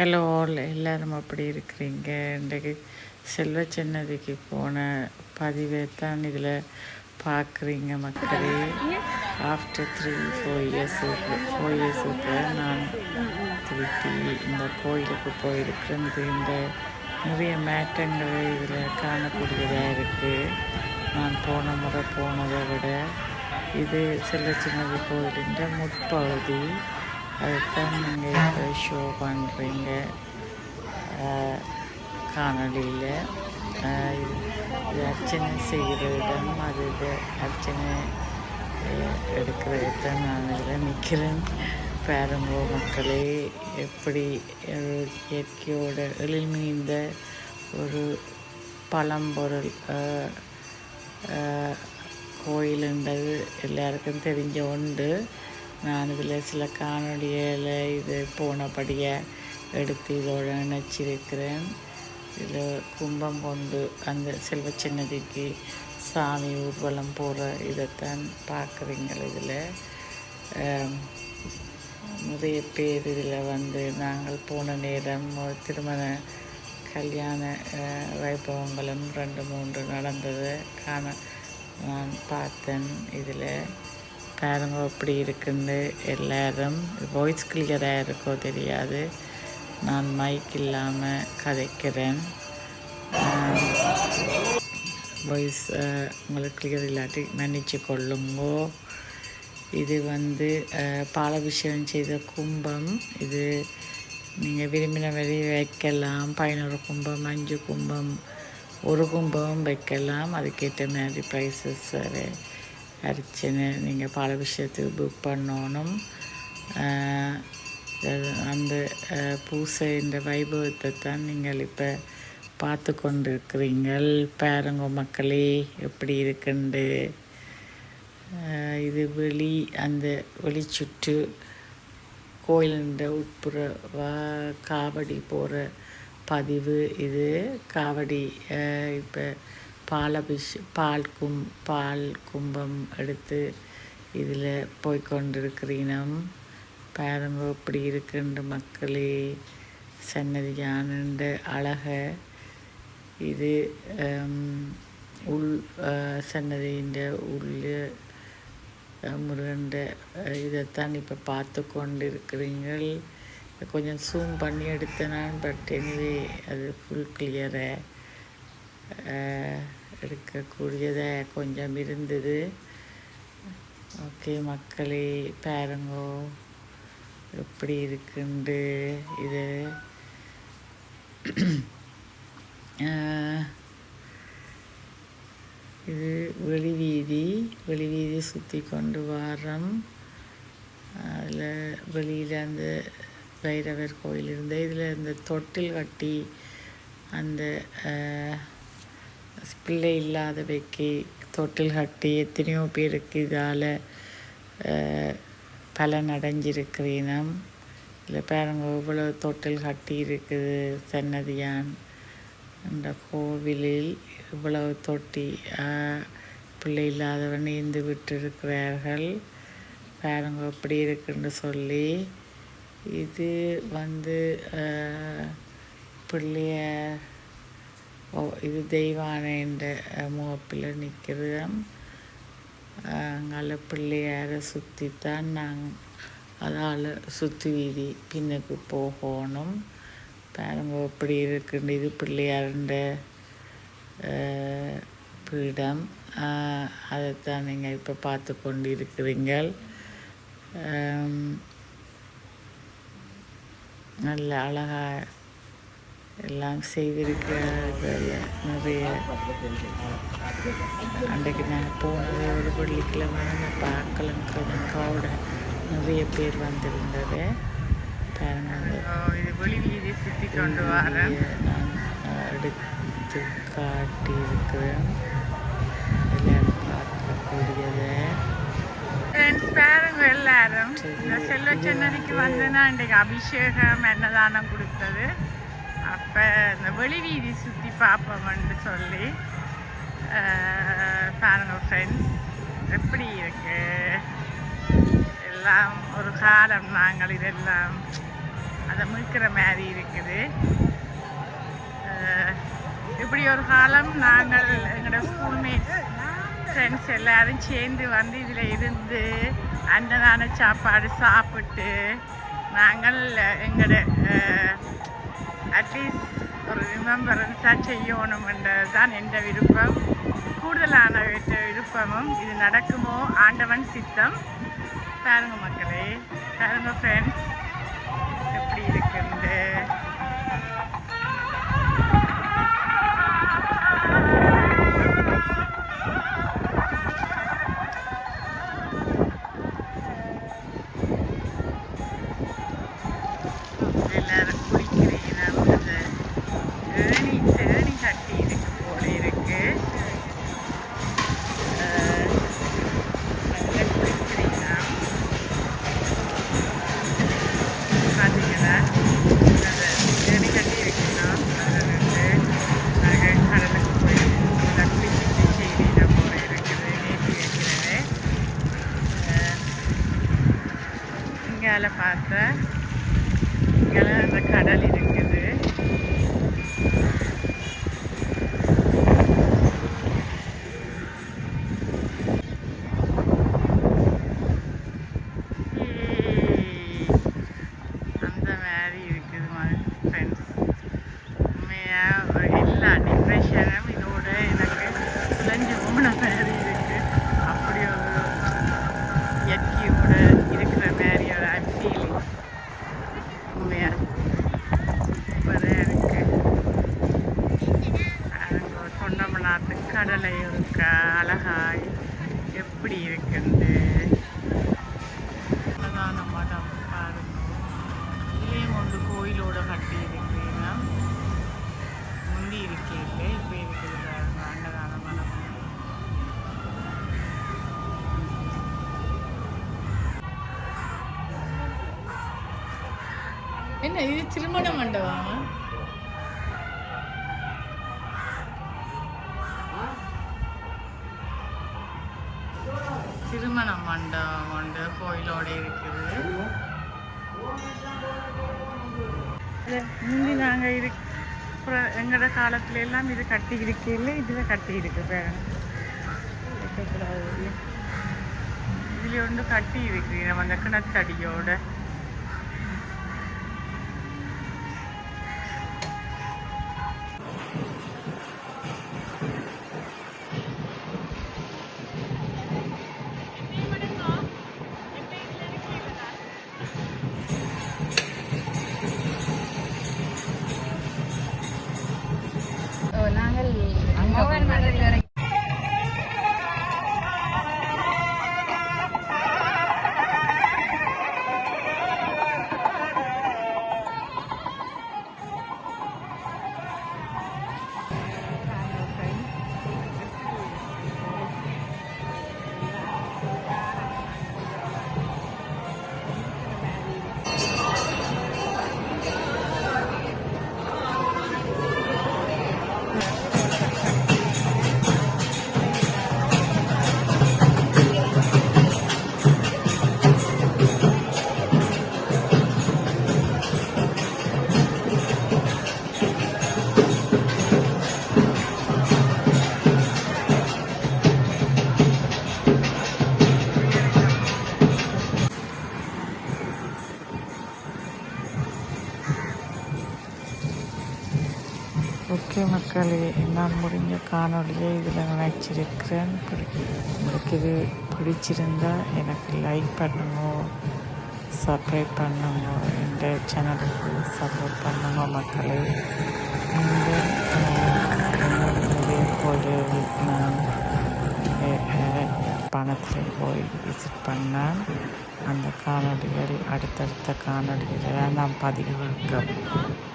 Hello all எல்லோரும் அப்படி இருக்கிறீங்க? இன்றைக்கு செல்வ சென்னதிக்கு போன பதிவை தான் இதில் பார்க்குறீங்க மக்களே. ஆஃப்டர் த்ரீ ஃபோர் இயர்ஸுக்கு ஃபோர் இயர்ஸுக்கு நான் திருப்பி இந்த கோயிலுக்கு போயிருக்கிறேன். இது இந்த நிறைய மேட்டங்கள் இதில் காணக்கூடியதாக இருக்குது நான் போன முறை போனதை விட இது செல்வ சின்னதி கோயிலின் முற்பகுதி. அதுதான் நீங்கள் இப்போ ஷோ பண்ணுறீங்க காணொலியில் இது அர்ச்சனை செய்கிற இடம் அது இது அர்ச்சனை எடுக்கிற இடத்த நான் இதில் நிற்கிறேன் பாருங்கோ மக்களே எப்படி இயற்கையோட எழில்மிகுந்த ஒரு பழம்பொருள் கோயிலுன்றது எல்லாருக்கும் தெரிஞ்ச உண்டு நான் இதில் சில காணொலியில் இது போனபடியாக எடுத்து இதோட இணைச்சிருக்கிறேன். இதில் கும்பம் கொண்டு அந்த செல்வ சின்னதிக்கு சாமி ஊர்வலம் போகிற இதைத்தான் பார்க்குறீங்க இதில். நிறைய பேர் இதில் வந்து நாங்கள் போன நேரம் திருமண கல்யாண வைபவங்களும் ரெண்டு மூன்று நடந்தது. காண நான் பார்த்தேன் இதில். பாருங்க எப்படி இருக்குன்னு. எல்லாரும் வாய்ஸ் கிளியராக இருக்கோ தெரியாது. நான் மைக் இல்லாமல் கதைக்கிறேன். வாய்ஸ் உங்களுக்கு கிளியர் இல்லாட்டி மன்னிச்சு கொள்ளுங்கோ. இது வந்து பாலபிஷேகம் பாலாபிஷேகம் செய்த கும்பம். இது நீங்கள் விரும்பின வரி வைக்கலாம். பதினோரு கும்பம் அஞ்சு கும்பம் ஒரு கும்பம் வைக்கலாம். அதுக்கேற்ற மாதிரி ப்ரைஸஸ் அரிச்சனை நீங்கள் பாலாபிஷேகத்துக்கு புக் பண்ணணும். அந்த பூசைன்ற பூசை இந்த வைபவத்தை தான் நீங்கள் இப்போ பார்த்து கொண்டு இருக்கிறீங்கள் பாருங்க மக்களே எப்படி இருக்குண்டு. இது வெளி அந்த வெளிச்சுற்று கோயிலுன்ற உட்புற வா காவடி போகிற பதிவு இது. காவடி இப்போ பாலபிஷ் பால் கும் பால் கும்பம் எடுத்து இதில் போய்கொண்டிருக்கிறீனம் பாருங்க இப்படி இருக்குண்டு மக்களே சன்னதியானுண்டு அழகை இது உள் சன்னதியின் உள்ள முருகண்ட இதைத்தான் இப்போ பார்த்து கொண்டு இருக்கிறீங்கள் கொஞ்சம் சூம் பண்ணி எடுத்தேனான் பட் எனிவே அது ஃபுல் கிளியரை எடுக்கக்கூடியதாக கொஞ்சம் இருந்தது. ஓகே மக்களே பாருங்கோ எப்படி இருக்குண்டு இது? ஆஹ், இது வெளி வீதி வெளி வீதி சுற்றி கொண்டு வாரம். அதில் வெளியில் அந்த பைரவர் கோயில் இருந்து இதில் இந்த தொட்டில் கட்டி அந்த பிள்ளை இல்லாதவைக்கு தொட்டில் கட்டி எத்தனையோ பேருக்கு இதால் பலன் அடைஞ்சிருக்கிறீனம். இல்லை பாருங்க இவ்வளோ தொட்டில் கட்டி இருக்குது சன்னதியான். அந்த கோவிலில் இவ்வளவு தொட்டி பிள்ளை இல்லாதவன் நீந்து விட்டிருக்கிறார்கள். பாருங்க எப்படி இருக்குன்னு சொல்லி இது வந்து பிள்ளைய பிள்ளையார் ஓ இது தெய்வானைன்ற முகப்பில் நிற்கிறோம் அங்கால பிள்ளையாரை சுற்றித்தான் நாங்கள் அதால் சுற்றி வீதி பின்னுக்கு போகணும் பாருங்க எப்படி இருக்குன்னு இது பிள்ளையாருன்ற பீடம் அதைத்தான் நீங்கள் இப்போ பார்த்து கொண்டு இருக்கிறீங்கள் நல்ல அழகாக எல்லாம் செய்திருக்கிறார்கள். நிறைய. அன்றைக்கு நாங்கள் போனது ஒரு வெள்ளிக்கிழமை. நான் பார்க்கலாம். கவுட. நிறைய பேர் வந்திருந்தது. நான் எடுத்து காட்டியிருக்கிறேன். எல்லாரும் பார்க்கக்கூடியதை. ஃப்ரெண்ட்ஸ் பாருங்க எல்லாரும். இந்த செல்வ சென்னதிக்கு வந்தேன்னா இன்றைக்கு அபிஷேகம் அன்னதானம் கொடுத்தது. அப்போ இந்த வெளிவீதி சுற்றி பார்ப்போம்னு சொல்லி பாருங்க ஃப்ரெண்ட்ஸ் எப்படி இருக்கு? எல்லாம் ஒரு காலம் நாங்கள் இதெல்லாம் அதை மீட்கிற மாதிரி இருக்குது. இப்படி ஒரு காலம் நாங்கள் எங்களோட ஸ்கூல்மேட் ஃப்ரெண்ட்ஸ் எல்லாரும் சேர்ந்து வந்து இதில் இருந்து அன்னதான சாப்பாடு சாப்பிட்டு நாங்கள் எங்களோட அட்லீஸ்ட் ஒரு ரிமெம்பரன்ஸாக செய்யணும் தான் எந்த விருப்பம். கூடுதலான விருப்பமும் இது நடக்குமோ? ஆண்டவன் சித்தம். பாருங்க மக்களே பாருங்க ஃப்ரெண்ட்ஸ் எப்படி இருக்குன்னு வேலை பார்த்தேன் இங்கெல்லாம் அந்த கடல் உண்மையா சூப்பராக இருக்கு அங்கே தொண்டமனாத்து கடலை இருக்கா அழகாய் எப்படி இருக்குண்டு என்ன இது? திருமண மண்டபம்? திருமண மண்டபம் வந்து கோயிலோட இருக்குது. முந்தி நாங்கள் இருக்கு அப்புறம் எங்களோட காலத்துல எல்லாம் இது கட்டி இருக்கையில் இதில் கட்டி இருக்கு பேரன் வைக்கக்கூடாது. இதுல ஒன்று கட்டி இருக்கு. நம்ம அந்த கிணத்தடியோட. ಮಾಡೋದಿಲ್ಲ மண்டலத்தில் என்னால் முடிஞ்ச காணொலியை இதில் நினைச்சிருக்கிறேன் உங்களுக்கு இது பிடிச்சிருந்தா எனக்கு லைக் பண்ணுங்க சப்ஸ்கிரைப் பண்ணுங்க இந்த சேனலுக்கு சப்போர்ட் பண்ணுங்க மக்களே. இந்த என்னுடைய கோயில் நான் பணத்தில் போய் விசிட் பண்ணேன் அந்த காணொலிகள் அடுத்தடுத்த காணொலிகளை நான் பதிவாக்க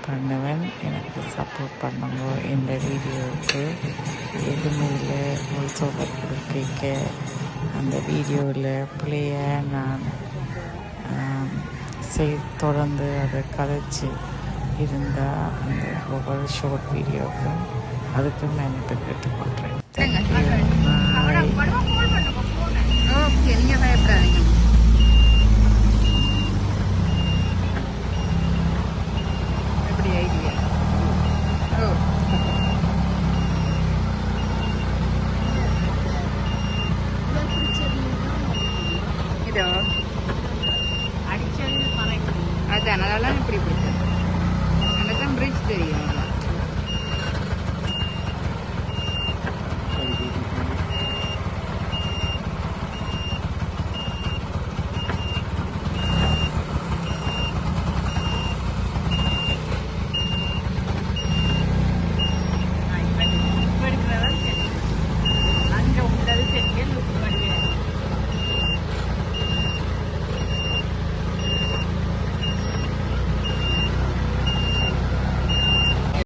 பண்ணுவேன் எனக்கு சப்போர்ட் பண்ணுங்க இந்த வீடியோவுக்கு. எதுவுமே சொல்ல கொடுக்க அந்த வீடியோவில் பிள்ளைய நான் செய் தொடர்ந்து அதை கதைச்சி இருந்தால் அந்த ஒவ்வொரு ஷார்ட் வீடியோவுக்கும் அதுக்கும் நான் இப்போ கேட்டுக்கொள்கிறேன். Okay Hablan en primero.